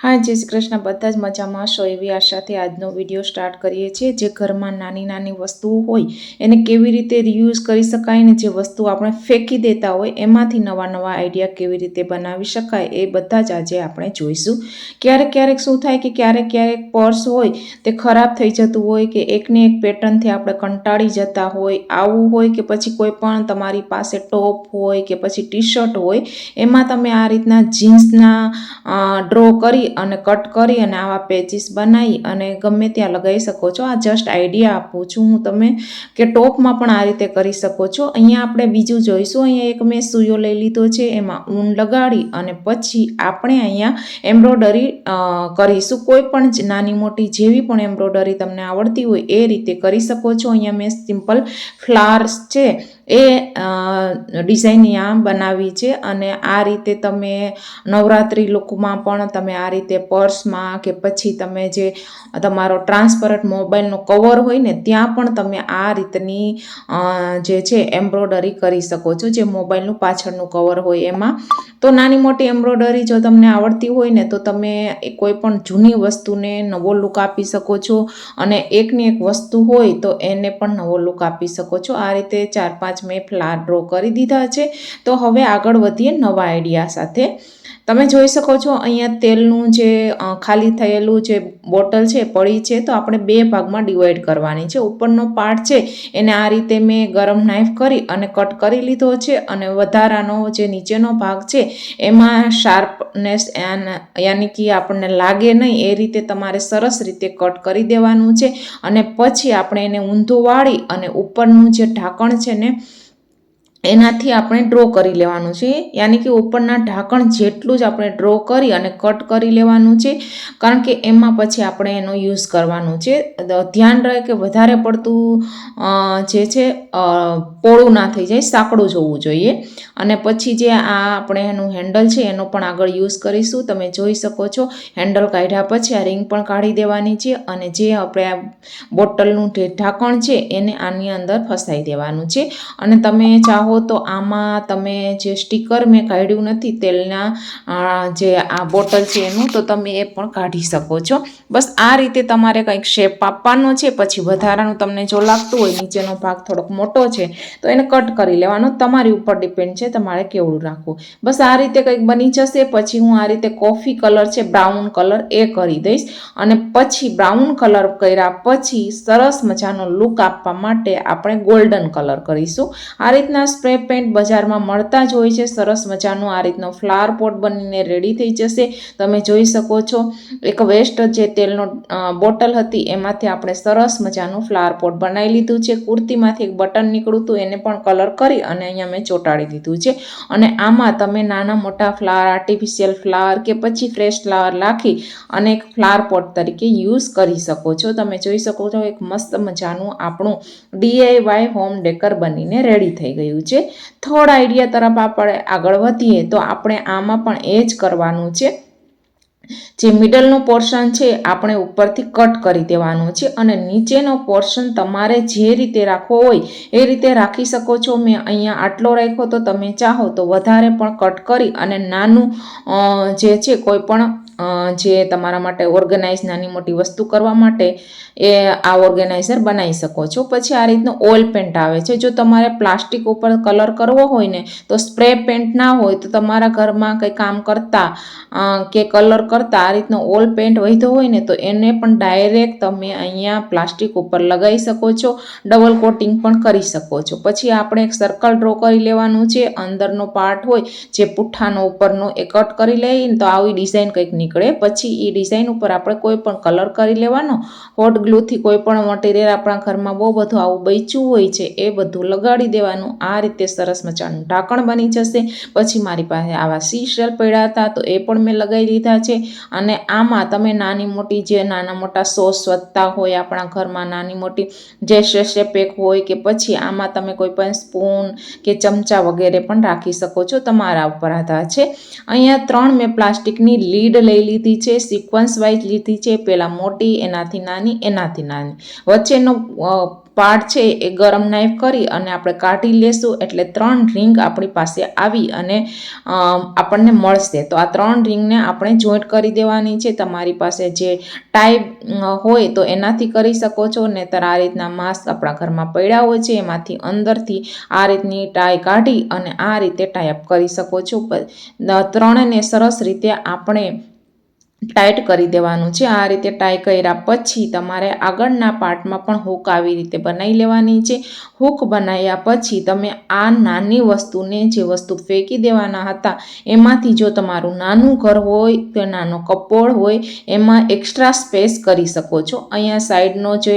હા, જય શ્રી કૃષ્ણ. બધા જ મજામાં હશો એવી આશાથી આજનો વીડિયો સ્ટાર્ટ કરીએ છીએ. જે ઘરમાં નાની નાની વસ્તુઓ હોય, એને કેવી રીતે રિયુઝ કરી શકાય ને જે વસ્તુ આપણે ફેંકી દેતા હોય, એમાંથી નવા નવા આઈડિયા કેવી રીતે બનાવી શકાય, એ બધા જ આજે આપણે જોઈશું. ક્યારેક ક્યારેક શું થાય કે ક્યારેક ક્યારેક પર્સ હોય, તે ખરાબ થઈ જતું હોય કે એકને એક પેટર્નથી આપણે કંટાળી જતા હોય, આવું હોય કે પછી કોઈ પણ તમારી પાસે ટોપ હોય કે પછી ટી શર્ટ હોય, એમાં તમે આ રીતના જીન્સના ડ્રો કરી અને કટ કરી અને આવા પેચીસ બનાવી અને ગમે ત્યાં લગાવી શકો છો. આ જસ્ટ આઈડિયા આપું છું. હું તમે કે ટોપમાં પણ આ રીતે કરી શકો છો. અહીંયા આપણે બીજું જોઈશું. અહીંયા એક મેં સુયો લઈ લીધો છે. એમાં ઊન લગાડી અને પછી આપણે અહીંયા એમ્બ્રોડરી કરીશું. કોઈ પણ નાની મોટી જેવી પણ એમ્બ્રોડરી તમને આવડતી હોય એ રીતે કરી શકો છો. અહીંયા મેં સિમ્પલ ફ્લાર્સ છે. એ ડિઝાઇન અહીંયા બનાવી છે અને આ રીતે તમે નવરાત્રિ લુકમાં પણ તમે આ રીતે પર્સમાં કે પછી તમે જે તમારો ટ્રાન્સપરન્ટ મોબાઈલનો કવર હોય ને, ત્યાં પણ તમે આ રીતની જે છે એમ્બ્રોડરી કરી શકો છો, જે મોબાઈલનું પાછળનું કવર હોય એમાં. તો નાની મોટી એમ્બ્રોડરી જો તમને આવડતી હોય ને તો તમે કોઈ પણ જૂની વસ્તુને નવો લુક આપી શકો છો. અને એકની એક વસ્તુ હોય તો એને પણ નવો લુક આપી શકો છો. આ રીતે ચાર પાંચ મેં ફ્લાર ડ્રો કરી દીધા છે. તો હવે આગળ વધીએ નવા આઈડિયા સાથે. તમે જોઈ શકો છો અહીંયા તેલનું જે ખાલી થયેલું જે બોટલ છે, પડી છે, તો આપણે બે ભાગમાં ડિવાઈડ કરવાની છે. ઉપરનો પાર્ટ છે, એને આ રીતે મેં ગરમ નાઈફ કરી અને કટ કરી લીધો છે અને વધારાનો જે નીચેનો ભાગ છે, એમાં શાર્પનેસ યાની કે આપણને લાગે નહીં, એ રીતે તમારે સરસ રીતે કટ કરી દેવાનું છે અને પછી આપણે એને ઊંધું વાળી અને ઉપરનું જે ઢાંકણ છે ને એનાથી આપણે ડ્રો કરી લેવાનું છે. યાની કે ઉપરના ઢાંકણ જેટલું જ આપણે ડ્રો કરી અને કટ કરી લેવાનું છે. કારણ કે એમાં પછી આપણે એનો યુઝ કરવાનું છે. ધ્યાન રહે કે વધારે પડતું જે છે પોળું ના થઈ જાય, સાંકડું જોવું જોઈએ. અને પછી જે આ આપણે એનું હેન્ડલ છે, એનો પણ આગળ યુઝ કરીશું. તમે જોઈ શકો છો હેન્ડલ કાઢ્યા પછી આ રિંગ પણ કાઢી દેવાની છે અને જે આપણે આ બોટલનું ઢાંકણ છે, એને આની અંદર ફસાઈ દેવાનું છે. અને તમે ચાહો ચાહો તો આમાં તમે જે સ્ટીકર મેં કાઢ્યું નથી તેલના જે આ બોટલ છે એનું, તો તમે એ પણ કાઢી શકો છો. બસ આ રીતે તમારે કંઈક શેપ આપવાનો છે, પછી વધારાનું તમને જો લાગતું હોય, નીચેનો ભાગ થોડોક મોટો છે, તો એને કટ કરી લેવાનો. તમારી ઉપર ડિપેન્ડ છે, તમારે કેવડું રાખવું. બસ આ રીતે કંઈક બની જશે, પછી હું આ રીતે કોફી કલર છે બ્રાઉન કલર એ કરી દઈશ. અને પછી બ્રાઉન કલર કર્યા પછી સરસ મજાનો લુક આપવા માટે આપણે ગોલ્ડન કલર કરીશું. આ રીતના સ્પ્રે પેન્ટ બજારમાં મળતા જ હોય છે. સરસ મજાનું આ રીતનો ફ્લાવર પોટ બનીને રેડી થઈ જશે. તમે જોઈ શકો છો, એક વેસ્ટ જે તેલનો બોટલ હતી એમાંથી આપણે સરસ મજાનું ફ્લાવર પોટ બનાવી લીધું છે. કુર્તીમાંથી એક બટન નીકળું હતું, એને પણ કલર કરી અને અહીંયા મેં ચોંટાડી દીધું છે. અને આમાં તમે નાના મોટા ફ્લાવર આર્ટિફિશિયલ ફ્લાવર કે પછી ફ્રેશ ફ્લાવર રાખી અને એક ફ્લાવર પોટ તરીકે યુઝ કરી શકો છો. તમે જોઈ શકો છો, એક મસ્ત મજાનું આપણું ડીઆઈવાય હોમ ડેકર બનીને રેડી થઈ ગયું છે. છે. થર્ડ આઈડિયા તરફ આપણે આગળ વધીએ તો આપણે આમાં પણ એ જ કરવાનું છે. જે મિડલનો પોર્શન છે આપણે ઉપરથી કટ કરી દેવાનું છે અને નીચેનો પોર્શન તમારે જે રીતે રાખવો હોય એ રીતે રાખી શકો છો. મેં અહીંયા આટલો રાખ્યો તો તમે ચાહો તો વધારે પણ કટ કરી અને નાનું જે છે કોઈ પણ જે તમારા માટે ઓર્ગેનાઇઝ નાની મોટી વસ્તુ કરવા માટે એ આ ઓર્ગેનાઇઝર બનાવી શકો છો. પછી આ રીતનો ઓઇલ પેન્ટ આવે છે. જો તમારે પ્લાસ્ટિક ઉપર કલર કરવો હોય ને, તો સ્પ્રે પેન્ટ ના હોય, તો તમારા ઘરમાં કંઈ કામ કરતા કે કલર કરતા આ રીતનો ઓઇલ પેન્ટ વધ્યો હોય ને, તો એને પણ ડાયરેક્ટ તમે અહીંયા પ્લાસ્ટિક ઉપર લગાવી શકો છો. ડબલ કોટિંગ પણ કરી શકો છો. પછી આપણે એક સર્કલ ડ્રો કરી લેવાનું છે. અંદરનો પાર્ટ હોય, જે પુઠ્ઠાનો ઉપરનો એ કટ કરી લઈએ તો આવી ડિઝાઇન કંઈક નીકળે પછી એ ડિઝાઇન ઉપર આપણે કોઈ પણ કલર કરી લેવાનો. હોટ ગ્લુથી કોઈ પણ મટીરિયલ આપણા ઘરમાં બહુ બધું આવું બચ્યું હોય છે, એ બધું લગાડી દેવાનું. આ રીતે સરસ મજાનું ઢાંકણ બની જશે. પછી મારી પાસે આવા સી શેલ પડ્યા હતા, તો એ પણ મેં લગાવી લીધા છે. અને આમાં તમે નાની મોટી જે નાના મોટા સોસ વધતા હોય આપણા ઘરમાં, નાની મોટી જે શેષે પેક હોય કે પછી આમાં તમે કોઈ પણ સ્પૂન કે ચમચા વગેરે પણ રાખી શકો છો તમારા ઉપર આધાર છે. અહીંયા ત્રણ મેં પ્લાસ્ટિકની લીડ લઈ લઈ લીધી છે સિક્વન્સ વાઇઝ લીધી છે પહેલાં મોટી, એનાથી નાની એનાથી નાની. વચ્ચેનો પાર્ટ છે એ ગરમ નાઈફ કરી અને આપણે કાઢી લેશું એટલે ત્રણ રિંગ આપણી પાસે આવી અને આપણને મળશે. તો આ ત્રણ રિંગને આપણે જોઈન્ટ કરી દેવાની છે. તમારી પાસે જે ટાઈપ હોય તો એનાથી કરી શકો છો. નહીતર આ રીતના માસ્ક આપણા ઘરમાં પડ્યા હોય છે, એમાંથી અંદરથી આ રીતની ટાઈ કાઢી અને આ રીતે ટાઈપ કરી શકો છો. ત્રણને સરસ રીતે આપણે ટાઈટ કરી દેવાનું છે. આ રીતે ટાઈ કર્યા પછી તમારે આગળના પાર્ટમાં પણ હૂક આવી રીતે બનાવી લેવાની છે. હૂક બનાવ્યા પછી તમે આ નાની વસ્તુને જે વસ્તુ ફેંકી દેવાના હતા, એમાંથી જો તમારું નાનું ઘર હોય, કે નાનો કપોળ હોય, એમાં એક્સ્ટ્રા સ્પેસ કરી શકો છો. અહીંયા સાઈડનો જે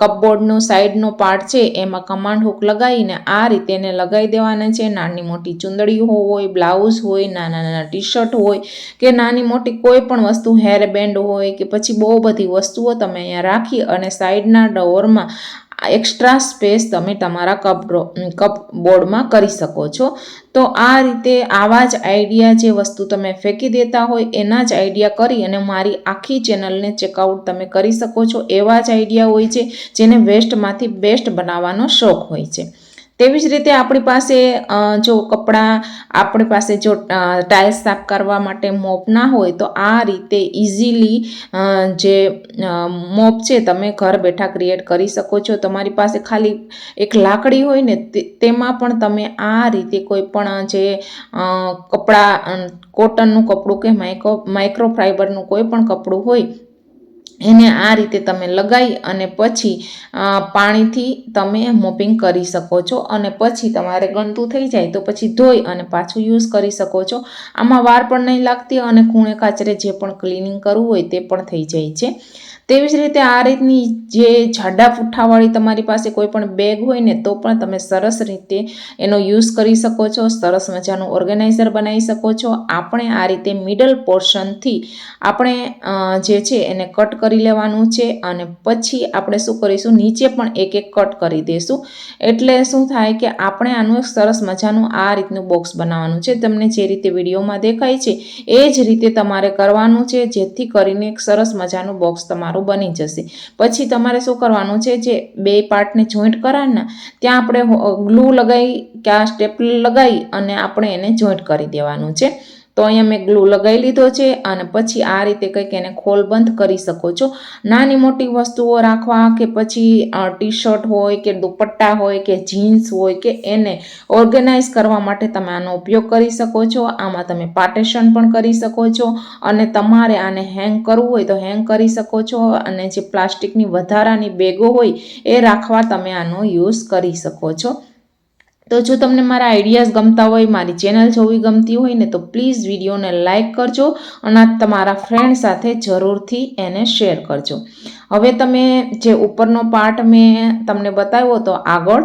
કપબોર્ડનો સાઈડનો પાર્ટ છે, એમાં કમાન્ડ હૂક લગાવીને આ રીતે એને લગાવી દેવાના છે. નાની મોટી ચુંદડીઓ હોય, બ્લાઉઝ હોય નાના નાના ટી શર્ટ હોય, કે નાની મોટી કોઈ પણ વસ્તુ હેર બેન્ડ હોય કે પછી બહુ બધી વસ્તુઓ તમે અહીંયા રાખી અને સાઈડના ડોરમાં એક્સ્ટ્રા સ્પેસ તમે તમારા કપ કપ બોર્ડમાં કરી શકો છો. તો આ રીતે આવા જ આઈડિયા જે વસ્તુ તમે ફેંકી દેતા હોય એના જ આઈડિયા કરી અને મારી આખી ચેનલને ચેકઆઉટ તમે કરી શકો છો. એવા જ આઈડિયા હોય છે જેને વેસ્ટમાંથી બેસ્ટ બનાવવાનો શોખ હોય છે. તેવી જ રીતે આપણી પાસે જો કપડાં આપણી પાસે જો ટાઇલ્સ સાફ કરવા માટે મોપ ના હોય તો આ રીતે ઇઝીલી જે મોપ છે તમે ઘર બેઠા ક્રિએટ કરી શકો છો. તમારી પાસે ખાલી એક લાકડી હોય ને તેમાં પણ તમે આ રીતે કોઈ પણ જે કપડાં કોટનનું કપડું કે માઇક્રો માઇક્રો ફાઈબરનું કોઈ પણ કપડું હોય એને આ રીતે તમે લગાવી અને પછી પાણીથી તમે મોપિંગ કરી શકો છો અને પછી તમારે ગંદુ થઈ જાય તો પછી ધોઈ અને પાછું યુઝ કરી શકો છો. આમાં વાર પણ નહીં લાગતી અને ખૂણે કાચરે જે પણ ક્લિનિંગ કરવું હોય તે પણ થઈ જાય છે. તેવી જ રીતે આ રીતની જે જાડા પુઠ્ઠાવાળી તમારી પાસે કોઈ પણ બેગ હોય ને તો પણ તમે સરસ રીતે એનો યુઝ કરી શકો છો, સરસ મજાનું ઓર્ગેનાઇઝર બનાવી શકો છો. આપણે આ રીતે મિડલ પોર્શનથી આપણે જે છે એને કટ કરી લેવાનું છે અને પછી આપણે શું કરીશું? નીચે પણ એક એક કટ કરી દઈશું. એટલે શું થાય કે આપણે આનું એક સરસ મજાનું આ રીતનું બોક્સ બનાવવાનું છે. તમને જે રીતે વિડીયોમાં દેખાય છે, એ જ રીતે તમારે કરવાનું છે, જેથી કરીને એક સરસ મજાનું બોક્સ તમારું બની જશે. પછી તમારે શું કરવાનું છે, જે બે પાર્ટને જોઈન્ટ કરવાના ત્યાં આપણે ગ્લુ લગાવી કે આ સ્ટેપલર લગાવી અને આપણે એને જોઈન્ટ કરી દેવાનું છે. તો અહીંયા મેં ગ્લુ લગાવી લીધો છે અને પછી આ રીતે કંઈક એને ખોલ બંધ કરી શકો છો. નાની મોટી વસ્તુઓ રાખવા કે પછી ટી શર્ટ હોય કે દુપટ્ટા હોય કે જીન્સ હોય કે એને ઓર્ગેનાઇઝ કરવા માટે તમે આનો ઉપયોગ કરી શકો છો. આમાં તમે પાર્ટેશન પણ કરી શકો છો અને તમારે આને હેંગ કરવું હોય તો હેંગ કરી શકો છો અને જે પ્લાસ્ટિકની વધારાની બેગો હોય એ રાખવા તમે આનો યુઝ કરી શકો છો. તો જો તમને મારા આઈડિયાઝ ગમતા હોય, મારી ચેનલ જોવી ગમતી હોય ને, તો પ્લીઝ વિડીયોને લાઇક કરજો અને તમારા ફ્રેન્ડ સાથે જરૂરથી એને શેર કરજો. હવે તમે જે ઉપરનો પાર્ટ મેં તમને બતાવ્યો હતો આગળ,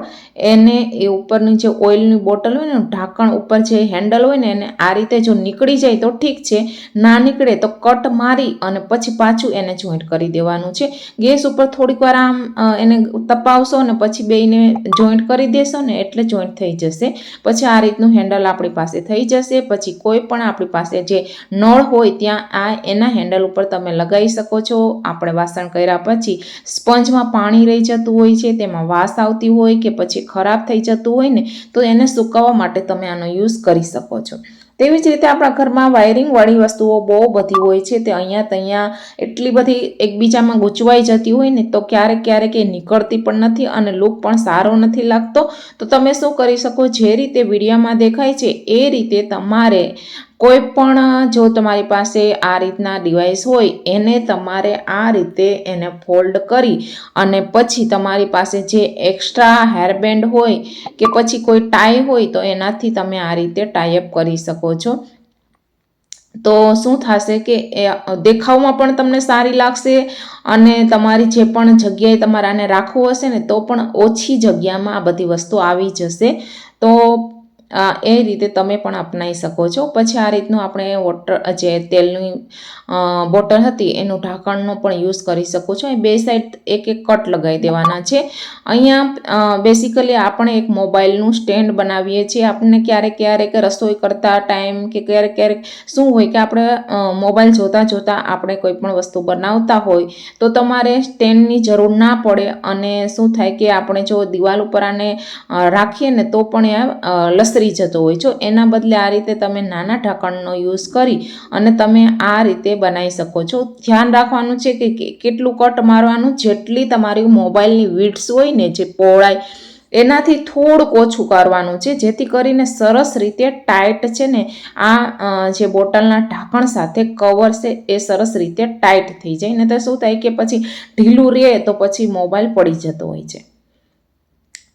એને એ ઉપરની જે ઓઇલની બોટલ હોય ને ઢાંકણ ઉપર જે હેન્ડલ હોય ને, એને આ રીતે જો નીકળી જાય તો ઠીક છે. ના નીકળે તો કટ મારી અને પછી પાછું એને જોઈન્ટ કરી દેવાનું છે. ગેસ ઉપર થોડીક વાર આમ એને તપાવશો ને પછી બેયને જોઈન્ટ કરી દેશો ને, એટલે જોઈન્ટ થઈ જશે. પછી આ રીતનું હેન્ડલ આપણી પાસે થઈ જશે. પછી કોઈ પણ આપણી પાસે જે નળ હોય ત્યાં આ એના હેન્ડલ ઉપર તમે લગાવી શકો છો. આપણે વાસણ કર્યા પછી સ્પંજમાં પાણી રહી જતું હોય છે, તેમાં વાસ આવતી હોય કે પછી ખરાબ થઈ જતું હોય ને, તો એને સુકાવવા માટે તમે આનો યુઝ કરી શકો છો. તેવી જ રીતે આપણા ઘરમાં વાયરિંગવાળી વસ્તુઓ બહુ બધી હોય છે, તે અહીંયા ત્યાં એટલી બધી એકબીજામાં ગૂંચવાઈ જતી હોય ને, તો ક્યારેક ક્યારેક એ નીકળતી પણ નથી અને લુક પણ સારો નથી લાગતો. તો તમે શું કરી શકો? જે રીતે વિડીયોમાં દેખાય છે, એ રીતે તમારે કોઈ પણ, જો તમારી પાસે આ રીતના ડિવાઇસ હોય, એને તમારે આ રીતે એને ફોલ્ડ કરી અને પછી તમારી પાસે જે એક્સ્ટ્રા હેરબેન્ડ હોય કે પછી કોઈ ટાઈ હોય, તો એનાથી તમે આ રીતે ટાઈઅપ કરી શકો છો. તો શું થશે કે દેખાવમાં પણ તમને સારી લાગશે અને તમારી જે પણ જગ્યાએ તમારે આને રાખવું હશે ને, તો પણ ઓછી જગ્યામાં આ બધી વસ્તુ આવી જશે. તો એ રીતે તમે પણ અપનાવી શકો છો. પછી આ રીતનું આપણે વોટર જે તેલની બોટલ હતી એનું ઢાંકણનો પણ યુઝ કરી શકો છો. એ બે સાઈડ એક એક કટ લગાવી દેવાના છે. અહીંયા બેસિકલી આપણે એક મોબાઈલનું સ્ટેન્ડ બનાવીએ છીએ. આપણને ક્યારેક ક્યારેક રસોઈ કરતા ટાઈમ કે ક્યારેક ક્યારેક શું હોય કે આપણે મોબાઈલ જોતાં જોતાં આપણે કોઈ પણ વસ્તુ બનાવતા હોય તો તમારે સ્ટેન્ડની જરૂર ના પડે અને શું થાય કે આપણે જો દિવાલ ઉપર આને રાખીએ ને તો પણ એ અ, લસરી જતો હોય. છે એના બદલે આ રીતે તમે નાના ઢાંકણનો યુઝ કરી અને તમે આ રીતે બનાવી શકો છો. ધ્યાન રાખવાનું છે કે કે કેટલું કટ મારવાનું, જેટલી તમારી મોબાઈલની વિડ્સ હોય ને જે પહોળાઈ, એનાથી થોડુંક ઓછું કરવાનું છે. જેથી કરીને સરસ રીતે ટાઈટ છે ને, આ જે બોટલના ઢાંકણ સાથે કવર છે એ સરસ રીતે ટાઈટ થઈ જાય. ને તો શું થાય કે પછી ઢીલું રહે તો પછી મોબાઈલ પડી જતો હોય છે.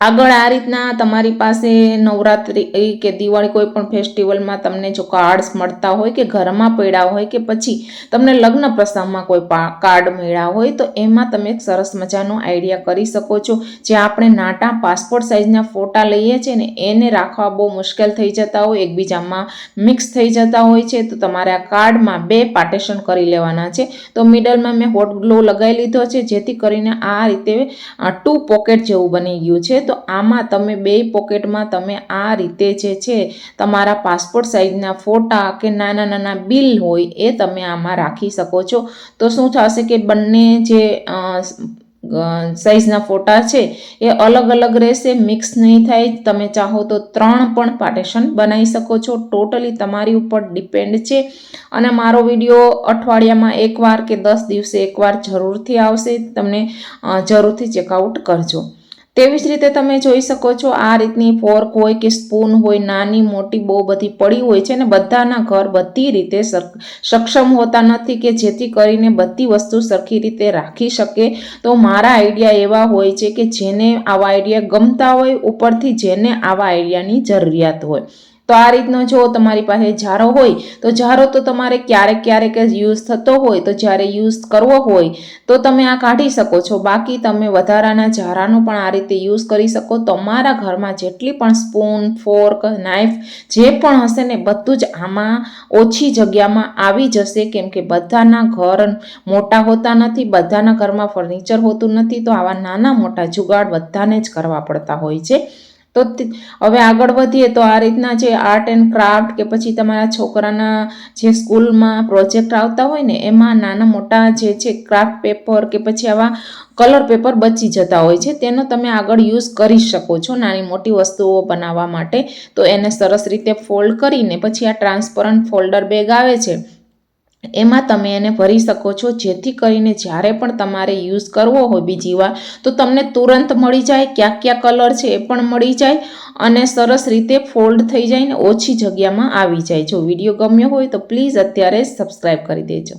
આગળ આ રીતના તમારી પાસે નવરાત્રિ કે દિવાળી કોઈ પણ ફેસ્ટિવલમાં તમને જો કાર્ડ્સ મળતા હોય કે ઘરમાં પડ્યા હોય કે પછી તમને લગ્ન પ્રસંગમાં કોઈ કાર્ડ મળ્યા હોય તો એમાં તમે એક સરસ મજાનો આઈડિયા કરી શકો છો. જે આપણે નાટા પાસપોર્ટ સાઇઝના ફોટા લઈએ છીએ ને એને રાખવા બહુ મુશ્કેલ થઈ જતા હોય, એકબીજામાં મિક્સ થઈ જતા હોય છે, તો તમારે આ કાર્ડમાં બે પાર્ટેશન કરી લેવાના છે. તો મિડલમાં મેં હોટ ગ્લો લગાવી લીધો છે, જેથી કરીને આ રીતે ટુ પોકેટ જેવું બની ગયું છે. તો આમાં તમે બે પોકેટમાં તમે આ રીતે જે છે તમારા પાસપોર્ટ સાઇઝના ફોટા કે નાના નાના બિલ હોય એ તમે આમાં રાખી શકો છો. તો શું થશે કે બંને જે સાઇઝના ફોટા છે એ અલગ અલગ રહેશે, મિક્સ નહીં થાય. તમે ચાહો તો ત્રણ પણ પાર્ટેશન બનાવી શકો છો. ટોટલી તમારી ઉપર ડિપેન્ડ છે. અને મારો વીડિયો અઠવાડિયામાં એકવાર કે દસ દિવસે એકવાર જરૂરથી આવશે. તમને જરૂરથી ચેકઆઉટ કરજો. તેવી જ રીતે તમે જોઈ શકો છો આ રીતની ફોર્ક હોય કે સ્પૂન હોય, નાની, મોટી, બહુ બધી પડી હોય છે ને બધાના ઘર બધી રીતે સક્ષમ હોતા નથી કે જેથી કરીને બધી વસ્તુ સરખી રીતે રાખી શકે. તો મારા આઈડિયા એવા હોય છે કે જેને આવા આઈડિયા ગમતા હોય, ઉપરથી જેને આવા આઈડિયાની જરૂરિયાત હોય. તો આ રીતનો જો તમારી પાસે જારો હોય, તો જારો તો તમારે ક્યારેક ક્યારેક જ યુઝ થતો હોય, તો જ્યારે યુઝ કરવો હોય, તો તમે આ કાઢી શકો છો. બાકી તમે વધારાના જારાનો પણ આ રીતે યુઝ કરી શકો. તમારા ઘરમાં જેટલી પણ સ્પૂન ફોર્ક નાઇફ જે પણ હશે ને, બધું જ આમાં ઓછી જગ્યામાં આવી જશે. કેમ કે બધાના ઘર મોટા હોતા નથી, બધાના ઘરમાં ફર્નિચર હોતું નથી, તો આવા નાના મોટા જુગાડ બધાને જ કરવા પડતા હોય છે. તે- હવે આગળ વધીએ તો આ રીતના જે આર્ટ એન્ડ ક્રાફ્ટ કે પછી તમારા છોકરાના જે સ્કૂલમાં પ્રોજેક્ટ આવતા હોય ને, એમાં નાના મોટા જે છે ક્રાફ્ટ પેપર કે પછી આવા કલર પેપર બચી જતા હોય છે, તેનો તમે આગળ યુઝ કરી શકો છો નાની મોટી વસ્તુઓ બનાવવા માટે. તો એને સરસ રીતે ફોલ્ડ કરીને પછી આ ટ્રાન્સપરન્ટ ફોલ્ડર બેગ આવે છે એમાં તમે એને ભરી શકો છો. જેથી કરીને જ્યારે પણ તમારે યુઝ કરવો હોય બીજી વાર, તો તમને તુરંત મળી જાય ક્યાં ક્યાં કલર છે એ પણ મળી જાય અને સરસ રીતે ફોલ્ડ થઈ જાય ને ઓછી જગ્યામાં આવી જાય. જો વીડિયો ગમ્યો હોય તો પ્લીઝ અત્યારે સબસ્ક્રાઈબ કરી દેજો.